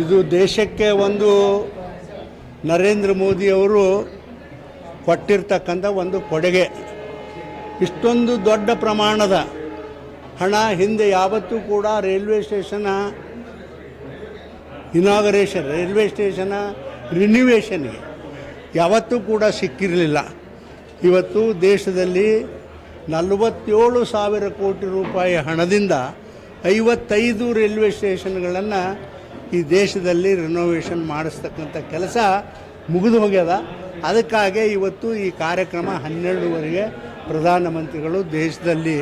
ಇದು ದೇಶಕ್ಕೆ ಒಂದು ನರೇಂದ್ರ ಮೋದಿಯವರು ಕೊಟ್ಟಿರ್ತಕ್ಕಂಥ ಒಂದು ಕೊಡುಗೆ. ಇಷ್ಟೊಂದು ದೊಡ್ಡ ಪ್ರಮಾಣದ ಹಣ ಹಿಂದೆ ಯಾವತ್ತೂ ಕೂಡ railway station inauguration railway station ರಿನ್ಯೂವೇಷನ್ಗೆ ಯಾವತ್ತೂ ಕೂಡ ಸಿಕ್ಕಿರಲಿಲ್ಲ. ಇವತ್ತು ದೇಶದಲ್ಲಿ ನಲವತ್ತೇಳು ಸಾವಿರ ಕೋಟಿ ರೂಪಾಯಿ ಹಣದಿಂದ ಐವತ್ತೈದು ರೈಲ್ವೆ ಸ್ಟೇಷನ್ಗಳನ್ನು ಈ ದೇಶದಲ್ಲಿ ರಿನೋವೇಷನ್ ಮಾಡಿಸ್ತಕ್ಕಂಥ ಕೆಲಸ ಮುಗಿದು ಹೋಗ್ಯದ. ಅದಕ್ಕಾಗಿ ಇವತ್ತು ಈ ಕಾರ್ಯಕ್ರಮ ಹನ್ನೆರಡುವರೆಗೆ ಪ್ರಧಾನಮಂತ್ರಿಗಳು ದೇಶದಲ್ಲಿ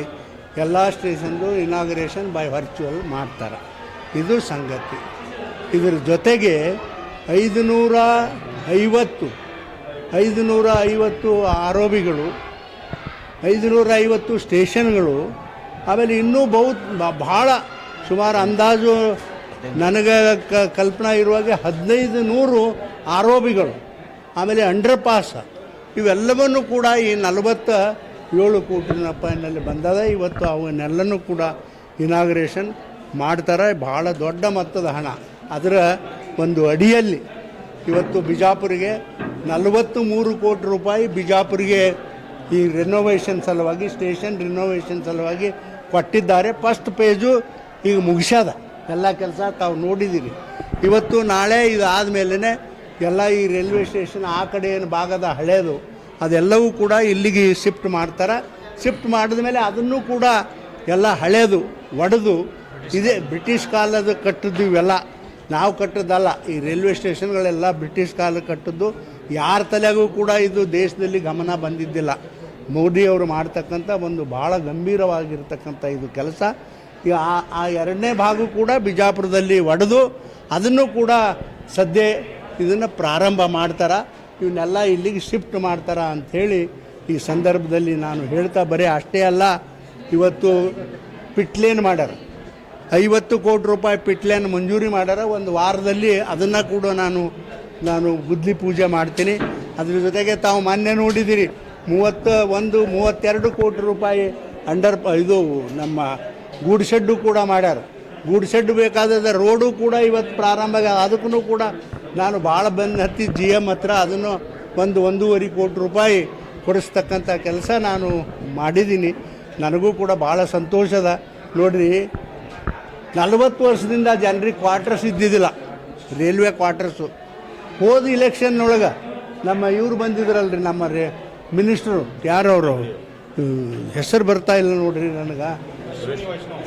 ಎಲ್ಲ ಸ್ಟೇಷನ್ದು ಇನಾಗ್ರೇಷನ್ ಬೈ ವರ್ಚುವಲ್ ಮಾಡ್ತಾರೆ. ಇದು ಸಂಗತಿ. ಇದರ ಜೊತೆಗೆ ಐದು ನೂರ ಐವತ್ತು ಐದು ನೂರ ಐವತ್ತು ಆರೋಪಿಗಳು ಐದು ನೂರ ಐವತ್ತು ಸ್ಟೇಷನ್ಗಳು, ಆಮೇಲೆ ಇನ್ನೂ ಬಹು ಭಾಳ ಸುಮಾರು ಅಂದಾಜು ನನಗೆ ಕ ಕಲ್ಪನಾ ಇರುವಾಗ ಹದಿನೈದು ನೂರು ಆರೋಪಿಗಳು, ಆಮೇಲೆ ಅಂಡರ್ ಪಾಸ್ ಇವೆಲ್ಲವನ್ನು ಕೂಡ ಈ ನಲವತ್ತ ಏಳು ಕೋಟಿ ರೂಪಾಯಿನಲ್ಲಿ ಬಂದದ. ಇವತ್ತು ಅವನ್ನೆಲ್ಲನೂ ಕೂಡ ಇನಾಗ್ರೇಷನ್ ಮಾಡ್ತಾರೆ. ಭಾಳ ದೊಡ್ಡ ಮೊತ್ತದ ಹಣ. ಅದರ ಒಂದು ಅಡಿಯಲ್ಲಿ ಇವತ್ತು ಬಿಜಾಪುರಿಗೆ ನಲವತ್ತು ಮೂರು ಕೋಟಿ ರೂಪಾಯಿ ಬಿಜಾಪುರಿಗೆ ಈ ರಿನೋವೇಷನ್ ಸಲುವಾಗಿ ಸ್ಟೇಷನ್ ರಿನೋವೇಷನ್ ಸಲುವಾಗಿ ಕೊಟ್ಟಿದ್ದಾರೆ. ಫಸ್ಟ್ ಪೇಜು ಈಗ ಮುಗಿಸ್ಯದ. ಎಲ್ಲ ಕೆಲಸ ತಾವು ನೋಡಿದ್ದೀರಿ ಇವತ್ತು ನಾಳೆ ಇದು ಆದಮೇಲೆ ಎಲ್ಲ ಈ ರೈಲ್ವೆ ಸ್ಟೇಷನ್ ಆ ಕಡೆ ಏನು ಭಾಗದ ಹಳೇದು, ಅದೆಲ್ಲವೂ ಕೂಡ ಇಲ್ಲಿಗೆ ಶಿಫ್ಟ್ ಮಾಡ್ತಾರೆ. ಶಿಫ್ಟ್ ಮಾಡಿದ ಮೇಲೆ ಅದನ್ನು ಕೂಡ ಎಲ್ಲ ಹಳೆಯದು ಒಡೆದು, ಇದೇ ಬ್ರಿಟಿಷ್ ಕಾಲದ ಕಟ್ಟಿದ್ದು ಇವೆಲ್ಲ. ನಾವು ಕಟ್ಟದಲ್ಲ ಈ ರೈಲ್ವೆ ಸ್ಟೇಷನ್ಗಳೆಲ್ಲ ಬ್ರಿಟಿಷ್ ಕಾಲ ಕಟ್ಟಿದ್ದು. ಯಾರ ತಲೆಗೂ ಕೂಡ ಇದು ದೇಶದಲ್ಲಿ ಗಮನ ಬಂದಿದ್ದಿಲ್ಲ. ಮೋದಿಯವರು ಮಾಡ್ತಕ್ಕಂಥ ಒಂದು ಭಾಳ ಗಂಭೀರವಾಗಿರ್ತಕ್ಕಂಥ ಇದು ಕೆಲಸ. ಈ ಆ- ಆ ಎರಡನೇ ಭಾಗ ಕೂಡ ಬಿಜಾಪುರದಲ್ಲಿ ಒಡೆದು ಅದನ್ನು ಕೂಡ ಸದ್ಯ ಇದನ್ನು ಪ್ರಾರಂಭ ಮಾಡ್ತಾರೆ. ಇವನ್ನೆಲ್ಲ ಇಲ್ಲಿಗೆ ಶಿಫ್ಟ್ ಮಾಡ್ತಾರೆ ಅಂಥೇಳಿ ಈ ಸಂದರ್ಭದಲ್ಲಿ ನಾನು ಹೇಳ್ತಾ ಬರೀ ಅಷ್ಟೇ ಅಲ್ಲ, ಇವತ್ತು ಪಿಟ್ಲೇನ್ ಮಾಡ್ಯಾರ. ಐವತ್ತು ಕೋಟಿ ರೂಪಾಯಿ ಪಿಟ್ಲೇನ್ ಮಂಜೂರಿ ಮಾಡ್ಯಾರ. ಒಂದು ವಾರದಲ್ಲಿ ಅದನ್ನು ಕೂಡ ನಾನು ನಾನು ಗುದ್ಲಿ ಪೂಜೆ ಮಾಡ್ತೀನಿ. ಅದ್ರ ಜೊತೆಗೆ ತಾವು ಮೊನ್ನೆ ನೋಡಿದ್ದೀರಿ ಮೂವತ್ತ ಒಂದು, ಮೂವತ್ತೆರಡು ಕೋಟಿ ರೂಪಾಯಿ ಅಂಡರ್, ಇದು ನಮ್ಮ ಗೂಡ್ ಶೆಡ್ಡು ಕೂಡ ಮಾಡ್ಯಾರ. ಗೂಡ್ ಶೆಡ್ ಬೇಕಾದ ರೋಡು ಕೂಡ ಇವತ್ತು ಪ್ರಾರಂಭ ಅದಕ್ಕೂ ಕೂಡ ನಾನು ಭಾಳ ಬಂದು ಹತ್ತಿ ಜಿ ಎಂ ಹತ್ರ ಅದನ್ನು ಒಂದು ಒಂದೂವರೆ ಕೋಟಿ ರೂಪಾಯಿ ಕೊಡಿಸ್ತಕ್ಕಂಥ ಕೆಲಸ ನಾನು ಮಾಡಿದ್ದೀನಿ. ನನಗೂ ಕೂಡ ಭಾಳ ಸಂತೋಷದ. ನೋಡ್ರಿ, ನಲವತ್ತು ವರ್ಷದಿಂದ ಜನರಿಗೆ ಕ್ವಾರ್ಟರ್ಸ್ ಇದ್ದಿದ್ದಿಲ್ಲ. Railway quarters. ಹೋದ ಇಲೆಕ್ಷನ್ನೊಳಗೆ ನಮ್ಮ ಇವ್ರು ಬಂದಿದ್ರಲ್ರಿ ನಮ್ಮ ರೇ ಮಿನಿಸ್ಟ್ರು. ಯಾರವರು? ಹೆಸರು ಬರ್ತಾ ಇಲ್ಲ ನೋಡ್ರಿ ನನಗೆ.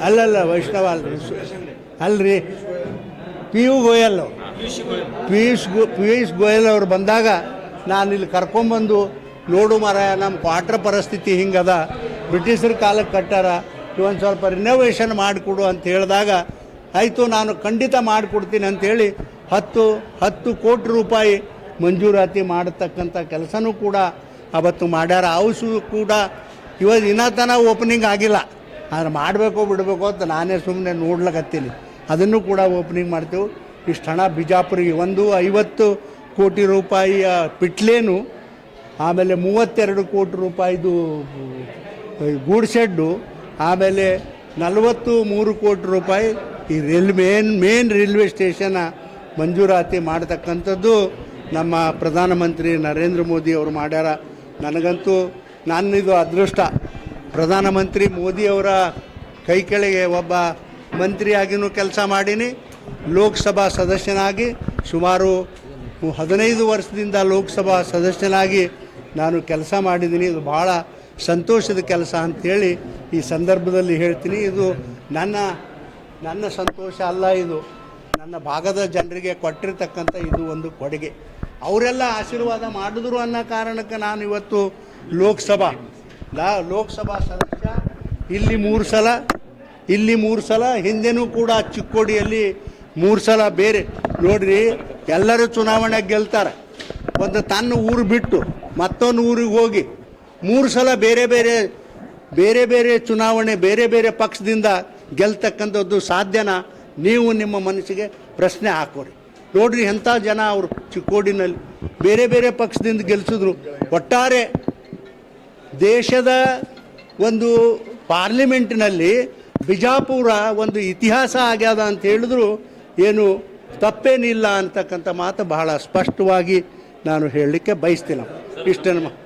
ಅಲ್ಲಲ್ಲ, ವೈಷ್ಣವ ಅಲ್ರಿ. ಸು- ಅಲ್ರಿ. P U Goyal. ಪಿಯೂಷ್ ಪಿಯೂಷ್ ಗೋಯಲ್ ಅವರು ಬಂದಾಗ ನಾನು ಇಲ್ಲಿ ಕರ್ಕೊಂಬಂದು, ನೋಡು ಮರ ನಮ್ಮ ಕ್ವಾರ್ಟರ್ ಪರಿಸ್ಥಿತಿ ಹಿಂಗದ. ಬ್ರಿಟಿಷರ ಕಾಲಕ್ಕೆ ಕಟ್ಟಾರ. ಇವೊಂದು ಸ್ವಲ್ಪ ರಿನೋವೇಷನ್ ಮಾಡಿಕೊಡು ಅಂತ ಹೇಳಿದಾಗ, ಆಯಿತು, ನಾನು ಖಂಡಿತ ಮಾಡಿಕೊಡ್ತೀನಿ ಅಂಥೇಳಿ ಹತ್ತು ಹತ್ತು ಕೋಟಿ ರೂಪಾಯಿ ಮಂಜೂರಾತಿ ಮಾಡತಕ್ಕಂಥ ಕೆಲಸನೂ ಕೂಡ ಅವತ್ತು ಮಾಡ್ಯಾರ. ಹೌಸು ಕೂಡ ಇವತ್ತು ಇನ್ನತನ ಓಪನಿಂಗ್ ಆಗಿಲ್ಲ. ಆದ್ರೆ ಮಾಡಬೇಕು ಬಿಡಬೇಕು ಅಂತ ನಾನೇ ಸುಮ್ಮನೆ ನೋಡ್ಲಕತ್ತೀನಿ. ಅದನ್ನು ಕೂಡ ಓಪನಿಂಗ್ ಮಾಡ್ತೇವೆ. ಇಷ್ಟು ಹಣ ಬಿಜಾಪುರಿಗೆ ಒಂದು ಐವತ್ತು ಕೋಟಿ ರೂಪಾಯಿಯ ಪಿಟ್ಲೇನು, ಆಮೇಲೆ ಮೂವತ್ತೆರಡು ಕೋಟಿ ರೂಪಾಯಿದು ಗೂಡ್ ಶೆಡ್ಡು ಆಮೇಲೆ ನಲವತ್ತು ಮೂರು ಕೋಟಿ ರೂಪಾಯಿ ಈ rail main main railway station ಮಂಜೂರಾತಿ ಮಾಡತಕ್ಕಂಥದ್ದು ನಮ್ಮ ಪ್ರಧಾನಮಂತ್ರಿ ನರೇಂದ್ರ ಮೋದಿ ಅವರು ಮಾಡ್ಯಾರ. ನನಗಂತೂ ನನ್ನಿದು ಅದೃಷ್ಟ. ಪ್ರಧಾನಮಂತ್ರಿ ಮೋದಿಯವರ ಕೈ ಕೆಳಗೆ ಒಬ್ಬ ಮಂತ್ರಿಯಾಗಿನೂ ಕೆಲಸ ಮಾಡೀನಿ. ಲೋಕಸಭಾ ಸದಸ್ಯನಾಗಿ ಸುಮಾರು ಹದಿನೈದು ವರ್ಷದಿಂದ ಲೋಕಸಭಾ ಸದಸ್ಯನಾಗಿ ನಾನು ಕೆಲಸ ಮಾಡಿದ್ದೀನಿ. ಇದು ಭಾಳ ಸಂತೋಷದ ಕೆಲಸ ಅಂಥೇಳಿ ಈ ಸಂದರ್ಭದಲ್ಲಿ ಹೇಳ್ತೀನಿ. ಇದು ನನ್ನ ನನ್ನ ಸಂತೋಷ ಅಲ್ಲ ಇದು. ನನ್ನ ಭಾಗದ ಜನರಿಗೆ ಕೊಟ್ಟಿರ್ತಕ್ಕಂಥ ಇದು ಒಂದು ಕೊಡುಗೆ. ಅವರೆಲ್ಲ ಆಶೀರ್ವಾದ ಮಾಡಿದ್ರು ಅನ್ನೋ ಕಾರಣಕ್ಕೆ ನಾನು ಇವತ್ತು ಲೋಕಸಭಾ ಲಾ ಲೋಕಸಭಾ ಸದಸ್ಯ, ಇಲ್ಲಿ ಮೂರು ಸಲ, ಇಲ್ಲಿ ಮೂರು ಸಲ, ಹಿಂದೆನೂ ಕೂಡ ಚಿಕ್ಕೋಡಿಯಲ್ಲಿ ಮೂರು ಸಲ ಬೇರೆ. ನೋಡ್ರಿ, ಎಲ್ಲರೂ ಚುನಾವಣೆ ಗೆಲ್ತಾರೆ. ಒಂದು ತನ್ನ ಊರು ಬಿಟ್ಟು ಮತ್ತೊಂದು ಊರಿಗೆ ಹೋಗಿ ಮೂರು ಸಲ ಬೇರೆ ಬೇರೆ ಬೇರೆ ಬೇರೆ ಚುನಾವಣೆ, ಬೇರೆ ಬೇರೆ ಪಕ್ಷದಿಂದ ಗೆಲ್ತಕ್ಕಂಥದ್ದು ಸಾಧ್ಯನಾ? ನೀವು ನಿಮ್ಮ ಮನಸ್ಸಿಗೆ ಪ್ರಶ್ನೆ ಹಾಕೋರಿ. ನೋಡ್ರಿ, ಎಂಥ ಜನ ಅವರು ಚಿಕ್ಕೋಡಿನಲ್ಲಿ ಬೇರೆ ಬೇರೆ ಪಕ್ಷದಿಂದ ಗೆಲ್ಸಿದ್ರು. ಒಟ್ಟಾರೆ ದೇಶದ ಒಂದು ಪಾರ್ಲಿಮೆಂಟ್ನಲ್ಲಿ ಬಿಜಾಪುರ ಒಂದು ಇತಿಹಾಸ ಆಗ್ಯದ ಅಂತ ಹೇಳಿದ್ರು ಏನು ತಪ್ಪೇನಿಲ್ಲ ಅಂತಕ್ಕಂಥ ಮಾತು ಬಹಳ ಸ್ಪಷ್ಟವಾಗಿ ನಾನು ಹೇಳಲಿಕ್ಕೆ ಬಯಸ್ತೀನಿ ಇಷ್ಟನ್ನು